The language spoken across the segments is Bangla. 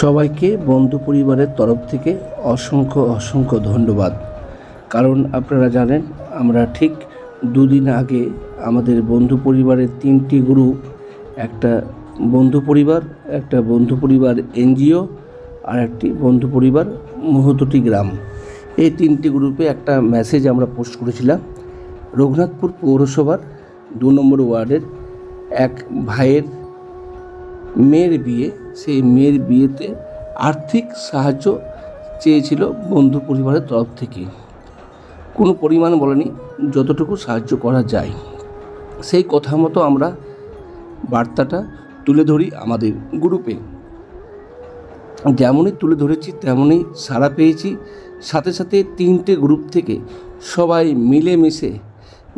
সবাইকে বন্ধু পরিবারের তরফ থেকে অসংখ্য অসংখ্য ধন্যবাদ। কারণ আপনারা জানেন, আমরা ঠিক দুদিন আগে আমাদের বন্ধু পরিবারের তিনটি গ্রুপ, একটা বন্ধু পরিবার, একটা বন্ধু পরিবার এনজিও আর একটি বন্ধু পরিবার মহতটি গ্রাম। এই তিনটি গ্রুপে একটা মেসেজ আমরা পোস্ট করেছিলাম। রঘুনাথপুর পৌরসভার দু নম্বর ওয়ার্ডের এক ভাইয়ের মেয়ের বিয়ে, সেই মেয়ের বিয়েতে আর্থিক সাহায্য চেয়েছিল বন্ধু পরিবারের তরফ থেকে। কোনো পরিমাণ বলেনি যতটুকু সাহায্য করা যায়। সেই কথা মতো আমরা বার্তাটা তুলে ধরি আমাদের গ্রুপে। যেমনই তুলে ধরেছি, তেমনই সাড়া পেয়েছি। সাথে সাথে তিনটে গ্রুপ থেকে সবাই মিলেমিশে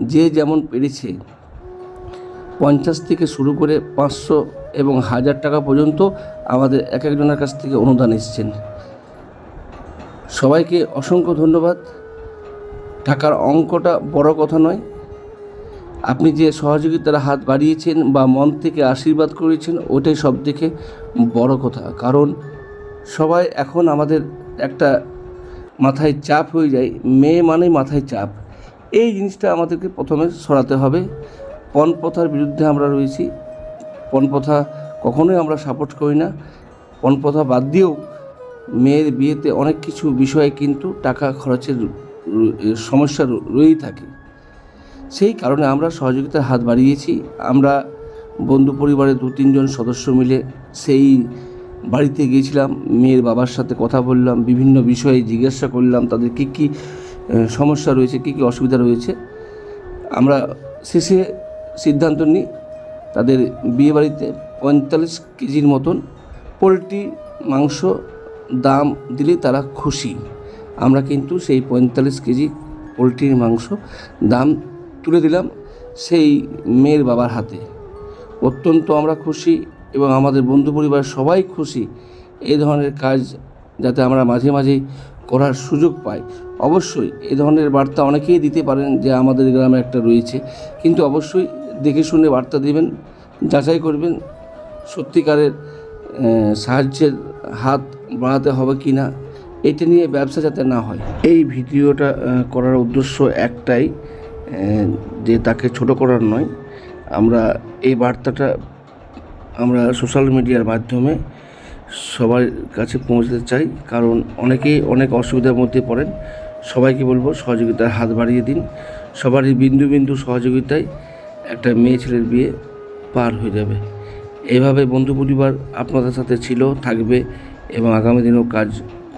যে যেমন পেরেছে, পঞ্চাশ থেকে শুরু করে পাঁচশো এবং হাজার টাকা পর্যন্ত আমাদের এক একজনের কাছ থেকে অনুদান এসছেন। সবাইকে অসংখ্য ধন্যবাদ। টাকার অঙ্কটা বড় কথা নয়। আপনি যে সহযোগিতার হাত বাড়িয়েছেন বা মন থেকে আশীর্বাদ করেছেন, ওটাই সব থেকে বড় কথা। কারণ সবাই এখন আমাদের একটা মাথায় চাপ হয়ে যায়। মেয়ে মানেই মাথায় চাপ। এই জিনিসটা আমাদেরকে প্রথমে সরাতে হবে। পণ প্রথার বিরুদ্ধে আমরা রয়েছি। পণ প্রথা কখনোই আমরা সাপোর্ট করি না। পণ প্রথা বাদ দিয়েও মেয়ের বিয়েতে অনেক কিছু বিষয়ে কিন্তু টাকা খরচের সমস্যা রয়েই থাকে। সেই কারণে আমরা সহযোগিতার হাত বাড়িয়েছি। আমরা বন্ধু পরিবারের দু, তিনজন সদস্য মিলে সেই বাড়িতে গিয়েছিলাম। মেয়ের বাবার সাথে কথা বললাম, বিভিন্ন বিষয়ে জিজ্ঞাসা করলাম, তাদের কী কী সমস্যা রয়েছে, কী কী অসুবিধা রয়েছে। আমরা শেষে সিদ্ধান্ত নিই তাদের বিয়েবাড়িতে পঁয়তাল্লিশ কেজির মতন পোলট্রি মাংস দাম দিলে তারা খুশি। আমরা কিন্তু সেই পঁয়তাল্লিশ কেজি পোলট্রির মাংস দাম তুলে দিলাম সেই মেয়ের বাবার হাতে। অত্যন্ত আমরা খুশি এবং আমাদের বন্ধু পরিবার সবাই খুশি এই ধরনের কাজ যাতে আমরা মাঝে মাঝেই করার সুযোগ পাই। অবশ্যই এ ধরনের বার্তা অনেকেই দিতে পারেন যে আমাদের গ্রামে একটা রয়েছে। কিন্তু অবশ্যই দেখে শুনে বার্তা দিবেন, যাচাই করবেন সত্যিকারের সাহায্যের হাত বাড়াতে হবে কি না, এটা নিয়ে ব্যবসা যাতে না হয়। এই ভিডিওটা করার উদ্দেশ্য একটাই যে তাকে ছোট করার নয়। আমরা এই বার্তাটা, আমরা সোশ্যাল মিডিয়ার মাধ্যমে সবার কাছে পৌঁছতে চাই, কারণ অনেকেই অনেক অসুবিধার মধ্যে পড়েন। সবাইকে বলব, সহযোগিতার হাত বাড়িয়ে দিন। সবারই বিন্দু বিন্দু সহযোগিতায় একটা মেয়ে ছেলের বিয়ে পার হয়ে যাবে। এইভাবে বন্ধু পরিবার আপনাদের সাথে ছিল, থাকবে এবং আগামী দিনেও কাজ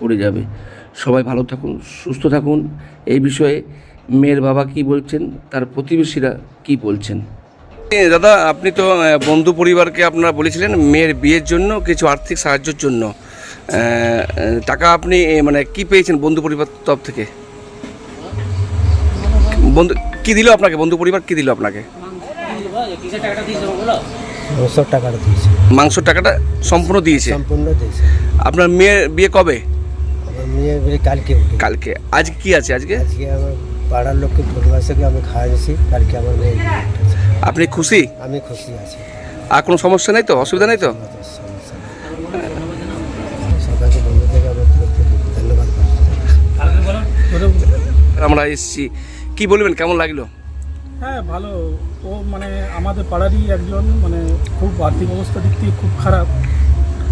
করে যাবে। সবাই ভালো থাকুন, সুস্থ থাকুন। এই বিষয়ে মেয়ের বাবা কি বলছেন, তার প্রতিবেশীরা কি বলছেন? দাদা, আপনি তো বন্ধু পরিবারকে আপনারা বলেছিলেন মেয়ের বিয়ের জন্য, কিছু আর্থিক সাহায্যের জন্য। টাকা আপনি মানে কি পেয়েছেন বন্ধু পরিবার তরফ থেকে? বন্ধু, কি দিল আপনাকে? বন্ধু পরিবার কি দিল আপনাকে? টাকাটা দিয়েছে মাংসর টাকাটা সম্পূর্ণ দিয়েছে? সম্পূর্ণ দিয়েছে। আপনার মেয়ের বিয়ে কবে? আমার মেয়ে বেরিয়ে কালকে উঠে কালকে। আজ কি আছে আজকে? আজকে আমার পাড়ার লোককে পরিবারকে আমি খাওয়াইছি কালকে আমার মেয়ে বিয়ে উঠেছে। আপনি খুশি? আমি খুশি আছি। আর কোনো সমস্যা নেই তো? অসুবিধা নেই তো? আমাদের সমস্যা নেই। সবাইকে বন্ধু থেকে আমার তরফ থেকে ধন্যবাদ। আমরা এসেছি। কি বলবেন? কেমন লাগল? হ্যাঁ ভালো। ও মানে আমাদের পাড়ারই একজন মানে খুব আর্থিক অবস্থা দিক থেকে খুব খারাপ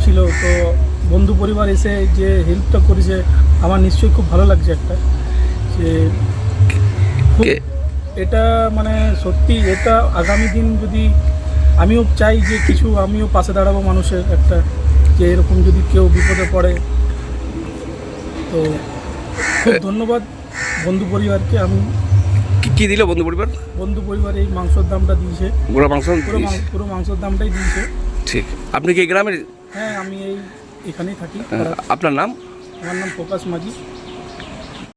ছিল। তো বন্ধু পরিবার এসে যে হেল্পটা করেছে আমার নিশ্চয়ই খুব ভালো লাগছে একটা। যে এটা মানে সত্যি এটা আগামী দিন যদি আমিও চাই যে কিছু আমিও পাশে দাঁড়াবো মানুষের একটা যে এরকম যদি কেউ বিপদে পড়ে। তো ধন্যবাদ বন্ধু পরিবারকে আমি। কি- কি দিল বন্ধু পরিবার? বন্ধু পরিবার এই মাংসের দামটা দিয়েছে। গোড়া মাংস? পুরো মাং- পুরো মাংসের দামটাই দিয়েছে। ঠিক। আপনি কি এই গ্রামের? হ্যাঁ আমি এই এখানেই থাকি। আহ, আপনার নাম? আমার নাম প্রকাশ মাঝি।